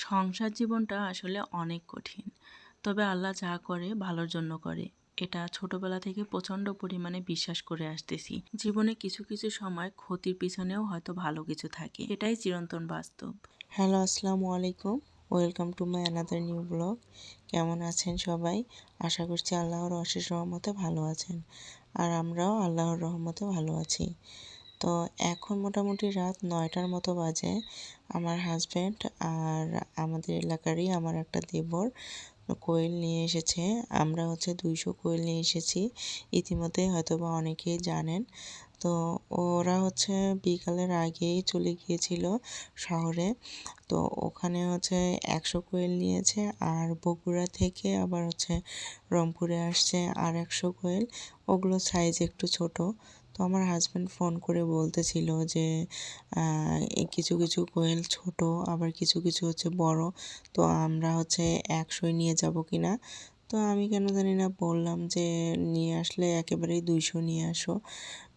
সংসার জীবনটা আসলে অনেক কঠিন। তবে আল্লাহ যা করে, ভালোর জন্য করে। এটা ছোটবেলা থেকে প্রচণ্ড পরিমাণে বিশ্বাস করে আসতেছি। জীবনে কিছু কিছু সময় ক্ষতির পিছনেও হয়তো ভালো কিছু থাকে। এটাই চিরন্তন বাস্তব। হ্যালো, আসসালামু আলাইকুম। Welcome to my another new blog. কেমন আছেন সবাই? আশা করছি আল্লাহর অশেষ রহমতে ভালো আছেন। আর আমরাও আল্লাহর রহমতে ভালো আছি। তো এখন মোটামুটি রাত নয়টার মতো বাজে। আমার হাজব্যান্ড আর আমাদের এলাকারই আমার একটা দেবর কোয়েল নিয়ে এসেছে। আমরা হচ্ছে দুইশো কোয়েল নিয়ে এসেছি। ইতিমধ্যে হয়তো বা অনেকেই জানেন। তো ওরা হচ্ছে বিকালের আগেই চলে গিয়েছিল শহরে। তো ওখানে হচ্ছে একশো কোয়েল নিয়েছে আর বগুড়া থেকে আবার হচ্ছে রংপুরে আসছে আর একশো কোয়েল। ওগুলো সাইজ একটু ছোট। তো আমার হাজব্যান্ড ফোন করে বলতেছিল যে কিছু কিছু কোয়েল ছোট, আবার কিছু কিছু হচ্ছে বড়, তো আমরা হচ্ছে একশোই নিয়ে যাব কি না তো আমি কেন জানি না বললাম যে, নিয়ে আসলে একেবারেই দুইশো নিয়ে আসো।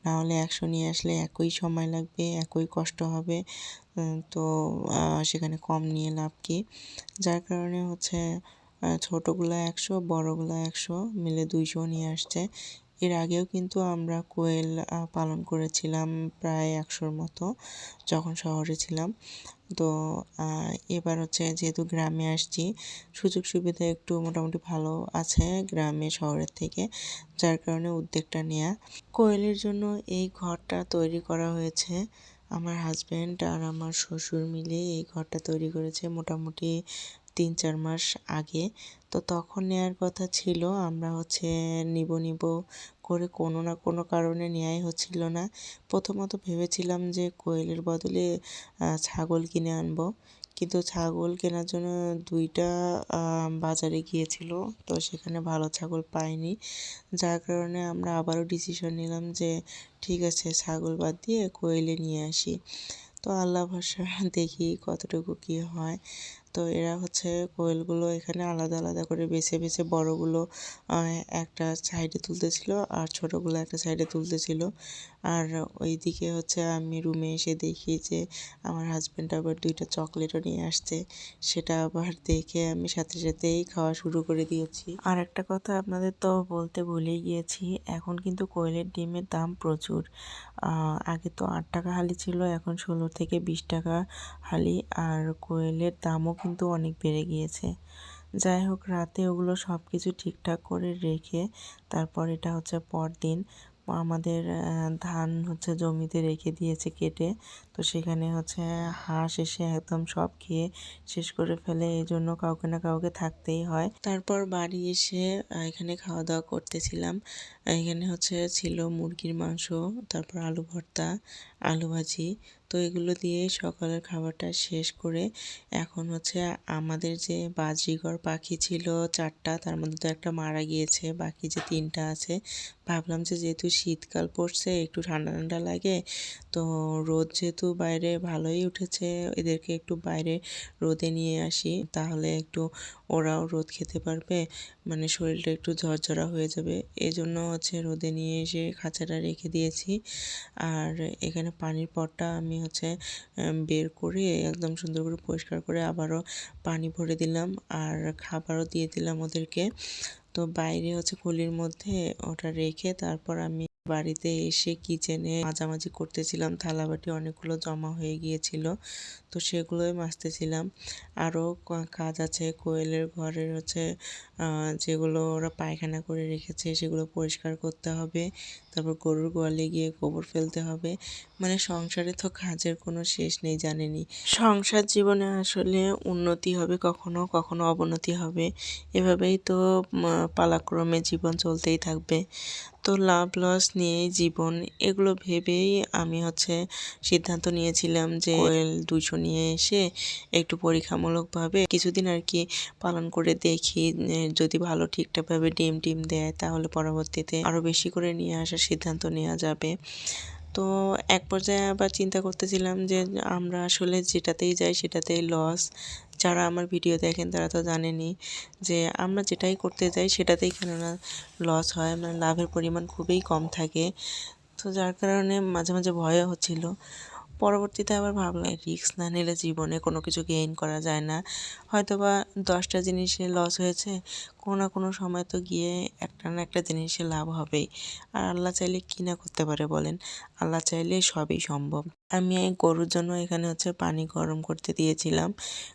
নাহলে একশো নিয়ে আসলে একই সময় লাগবে, একই কষ্ট হবে তো সেখানে কম নিয়ে লাভ কি? যার কারণে হচ্ছে ছোটোগুলো একশো, বড়গুলো একশো, মিলে দুইশো নিয়ে আসছে। এর আগেও কিন্তু আমরা কোয়েল পালন করেছিলাম প্রায় একশোর মতো যখন শহরে ছিলাম। তো এবার হচ্ছে যেহেতু গ্রামে আসছি, সুযোগ সুবিধা একটু মোটামুটি ভালো আছে গ্রামে, শহরের থেকে, যার কারণে উদ্যোগটা নেওয়া কোয়েলের জন্য এই ঘরটা তৈরি করা হয়েছে আমার হাজব্যান্ড আর আমার শ্বশুর মিলে। এই ঘরটা তৈরি করেছে মোটামুটি তিন চার মাস আগে। তো তখন নেওয়ার কথা ছিল, আমরা হচ্ছে নিব নিব করে কোনো না কোনো কারণে নেওয়াই হচ্ছিল না। প্রথমত ভেবেছিলাম যে কোয়েলের বদলে ছাগল কিনে আনব। কিন্তু ছাগল কেনার জন্য দুইটা বাজারে গিয়েছিল, তো সেখানে ভালো ছাগল পাইনি। যার কারণে আমরা আবারও ডিসিশন নিলাম যে ঠিক আছে, ছাগল বাদ দিয়ে কোয়েলে নিয়ে আসি। তো আল্লাহ ভরসা, দেখি কতটুকু কী হয়। তো এরা হচ্ছে কোয়েলগুলো এখানে আলাদা আলাদা করে বেছে বেছে বড়গুলো একটা সাইডে তুলতেছিল আর ছোটোগুলো একটা সাইডে তুলতেছিল। আর ওই দিকে হচ্ছে আমি রুমে এসে দেখি যে আমার হাজব্যান্ড আবার দুইটা চকলেটও নিয়ে আসছে। সেটা আবার দেখে আমি সাথে সাথেই খাওয়া শুরু করে দিয়েছি। আর একটা কথা আপনাদের তো বলতে ভুলেই গিয়েছি, এখন কিন্তু কোয়েলের ডিমের দাম প্রচুর। আগে তো আট টাকা হালি ছিল, এখন ষোলো থেকে বিশ টাকা হালি। আর কোয়েলের দামও কিন্তু অনেক বেড়ে গিয়েছে। যাই হোক, রাতে ওগুলো সব কিছু ঠিকঠাক করে রেখে তারপর এটা হচ্ছে পরদিন, আমাদের ধান হচ্ছে জমিতে রেখে দিয়েছে কেটে। তো সেখানে হচ্ছে হাঁস এসে একদম সব খেয়ে শেষ করে ফেলে, এই জন্য কাউকে না কাউকে থাকতেই হয়। তারপর বাড়ি এসে এখানে খাওয়া দাওয়া করতেছিলাম। এখানে হচ্ছে ছিল মুরগির মাংস, তারপর আলু ভর্তা, আলু ভাজি তো এগুলো দিয়ে সকালের খাবারটা শেষ করে এখন হচ্ছে আমাদের যে বাজিগর পাখি ছিল চারটা, তার মধ্যে তো একটা মারা গিয়েছে, বাকি যে তিনটা আছে। ভাবলাম যে যেহেতু শীতকাল পড়ছে, একটু ঠান্ডা ঠান্ডা লাগে, তো রোদ যেহেতু বাইরে ভালোই উঠেছে, এদেরকে একটু বাইরে রোদে নিয়ে আসি, তাহলে একটু ওরাও রোদ খেতে পারবে মানে শরীরটা একটু ঝরঝরা হয়ে যাবে। এই জন্য হচ্ছে রোদে নিয়ে এসে খাঁচাটা রেখে দিয়েছি। আর এখানে পানির পটটা আমি হচ্ছে বের করে একদম সুন্দর করে পরিষ্কার করে আবারও পানি ভরে দিলাম আর খাবারও দিয়ে দিলাম ওদেরকে। তো বাইরে হচ্ছে খুলির মধ্যে ওটা রেখে তারপর আমি বাড়িতে এসে কিচেনে মাঝামাঝি করতেছিলাম। থালাবাটি অনেকগুলো জমা হয়ে গিয়েছিল, তো সেগুলোই মাজতেছিলাম। আরও কাজ আছে, কোয়েলের ঘরের হচ্ছে যেগুলো ওরা পায়খানা করে রেখেছে সেগুলো পরিষ্কার করতে হবে। তারপর গরুর গোয়ালে গিয়ে গোবর ফেলতে হবে। মানে সংসারে তো কাজের কোনো শেষ নেই জানেনি সংসার জীবনে আসলে উন্নতি হবে কখনো কখনো অবনতি হবে। এভাবেই তো পালাক্রমে জীবন চলতেই থাকবে। তো লাভ লস নিয়ে জীবন, এগুলো ভেবেই আমি হচ্ছে সিদ্ধান্ত নিয়েছিলাম যে কোয়েল দুশো নিয়ে এসে একটু পরীক্ষামূলকভাবে কিছুদিন আর কি পালন করে দেখি যদি ভালো ঠিকঠাকভাবে ডিম টিম দেয় তাহলে পরবর্তীতে আরও বেশি করে নিয়ে আসার সিদ্ধান্ত নেওয়া যাবে। তো এক পর্যায়ে আবার চিন্তা করতেছিলাম যে আমরা আসলে যেটাতেই যাই সেটাতেই লস যারা আমার ভিডিও দেখেন তারা তো জানেনি যে আমরা যেটাই করতে যাই সেটাতেই কেননা লস হয় মানে লাভের পরিমাণ খুবই কম থাকে। তো যার কারণে মাঝে মাঝে ভয় হচ্ছিল। পরবর্তীতে আবার ভাবলাম রিস্ক না নিলে জীবনে কোনো কিছু গেইন করা যায় না। হয়তো বা দশটা জিনিসে লস হয়েছে কোনো না কোনো সময় তো গিয়ে একটা না একটা জিনিসে লাভ হবেই। আর আল্লাহ চাইলে কী না করতে পারে বলেন? আল্লাহ চাইলে সবই সম্ভব। আমি এই গরুর জন্য এখানে হচ্ছে পানি গরম করতে দিয়েছিলাম।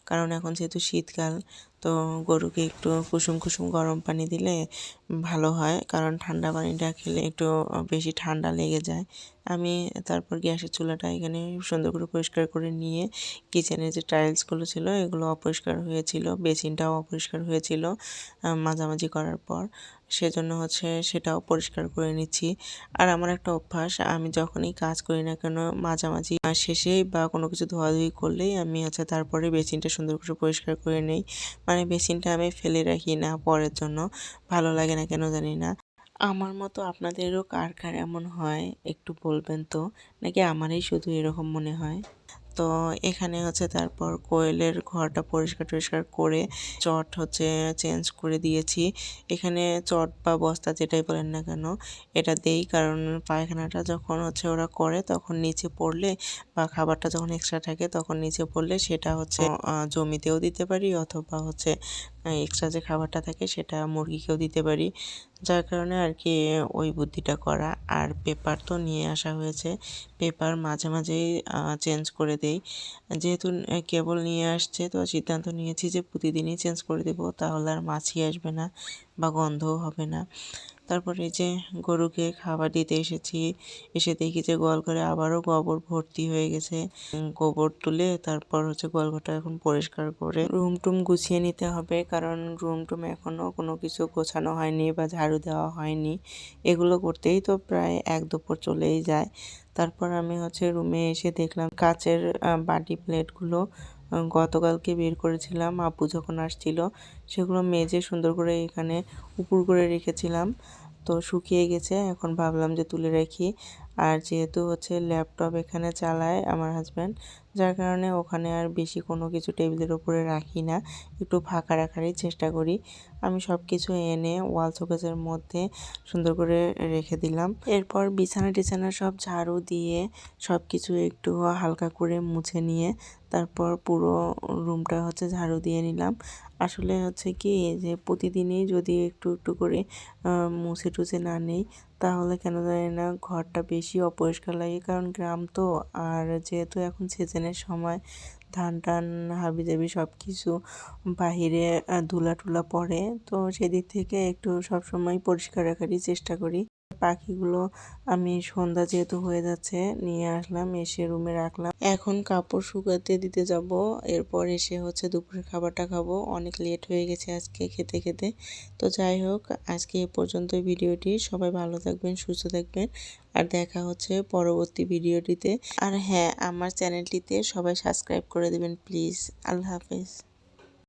কারণ এখন যেহেতু শীতকাল, তো গরুকে একটু কুসুম কুসুম গরম পানি দিলে ভালো হয়। কারণ ঠান্ডা পানিটা খেলে একটু বেশি ঠান্ডা লেগে যায়। আমি তারপর গ্যাসের চুলাটা এখানে সুন্দর করে পরিষ্কার করে নিয়ে কিচেনের যে টাইলসগুলো ছিল, এগুলো অপরিষ্কার হয়েছিল, বেসিনটাও অপরিষ্কার হয়েছিল। মাঝামাঝি করার পর, সেজন্য হচ্ছে সেটাও পরিষ্কার করে নিচ্ছি। আর আমার একটা অভ্যাস, আমি যখনই কাজ করি না কেন, মাঝামাঝি শেষেই বা কোনো কিছু ধোয়াধুয়ি করলেই আমি হচ্ছে তারপরে বেসিনটা সুন্দর করে পরিষ্কার করে নেই। মানে বেসিনটা আমি ফেলে রাখি না পরের জন্য, ভালো লাগে না কেন জানি না। আমার মতো আপনাদেরও কার কার এমন হয় একটু বলবেন তো? নাকি আমারই শুধু এরকম মনে হয়? তো এখানে হচ্ছে তারপর কোয়েলের ঘরটা পরিষ্কার টরিষ্কার করে চট হচ্ছে চেঞ্জ করে দিয়েছি। এখানে চট বা বস্তা যেটাই বলেন না কেন, এটা দেই কারণ পায়খানাটা যখন হচ্ছে ওরা করে তখন নিচে পড়লে বা খাবারটা যখন এক্সট্রা থাকে তখন নিচে পড়লে সেটা হচ্ছে জমিতেও দিতে পারি অথবা হচ্ছে এক্সট্রা যে খাবারটা থাকে সেটা মুরগিকেও দিতে পারি। যার কারণে আর কি ওই বুদ্ধিটা করা। আর পেপার তো নিয়ে আসা হয়েছে। পেপার মাঝে মাঝেই চেঞ্জ করে দেই। যেহেতু কেবল নিয়ে আসছে, তো সিদ্ধান্ত নিয়েছি যে প্রতিদিনই চেঞ্জ করে দেবো, তাহলে আর মাছি আসবে না বা গন্ধও হবে না। তারপরে যে গরুকে খাবার দিতে এসেছি, এসে দেখি যে গোয়াল ঘরে আবারও গোবর ভর্তি হয়ে গেছে। গোবর তুলে তারপর হচ্ছে গোয়ালঘরটা এখন পরিষ্কার করে রুম টুম গুছিয়ে নিতে হবে, কারণ রুম টুম এখনও কোনো কিছু গোছানো হয়নি বা ঝাড়ু দেওয়া হয়নি। এগুলো করতেই তো প্রায় এক দুপুর চলেই যায়। তারপর আমি হচ্ছে রুমে এসে দেখলাম কাচের বাটি প্লেটগুলো গতকালকে বের করেছিলাম। আপু যখন আসছিল, সেগুলো মেজে সুন্দর করে এখানে উপর করে রেখেছিলাম। তো শুকিয়ে গেছে। এখন ভাবলাম যে তুলে রাখি। আর যেহেতু হচ্ছে ল্যাপটপ এখানে চালায় আমার হাজব্যান্ড যার কারণে ওখানে আর বেশি কোনো কিছু টেবিলের উপরে রাখি না। একটু ফাঁকা রাখারই চেষ্টা করি। আমি সব কিছু এনে ওয়াল শোকেসের মধ্যে সুন্দর করে রেখে দিলাম। এরপর বিছানা টিছানা সব ঝাড়ু দিয়ে সব কিছু একটু হালকা করে মুছে নিয়ে তারপর পুরো রুমটা হচ্ছে ঝাড়ু দিয়ে নিলাম। আসলে হচ্ছে কি, যে প্রতিদিনই যদি একটু একটু করে মুছে টুছে না নেই তাহলে কেন জানি না ঘরটা বেশি অপরিষ্কার লাগে, কারণ গ্রাম তো। আর যেহেতু এখন সিজনের সময় ধান টান, হাবি হাবিজাবি সব কিছু বাহিরে ধুলা টুলা পড়ে, তো সেদিক থেকে একটু সব সময় পরিষ্কার রাখারই চেষ্টা করি। পাখিগুলো আমি সন্ধ্যা যেহেতু হয়ে যাচ্ছে, নিয়ে আসলাম, এসে রুমে রাখলাম। এখন কাপড় শুকাতে দিতে যাব। এরপর এসে হচ্ছে দুপুরের খাবারটা খাব। অনেক লেট হয়ে গেছে আজকে খেতে খেতে। তো যাই হোক, আজকে এ পর্যন্ত ভিডিওটি। সবাই ভালো থাকবেন, সুস্থ থাকবেন। আর দেখা হচ্ছে পরবর্তী ভিডিওটিতে। আর হ্যাঁ আমার চ্যানেলটিতে সবাই সাবস্ক্রাইব করে দেবেন প্লিজ আল্লাহ হাফেজ।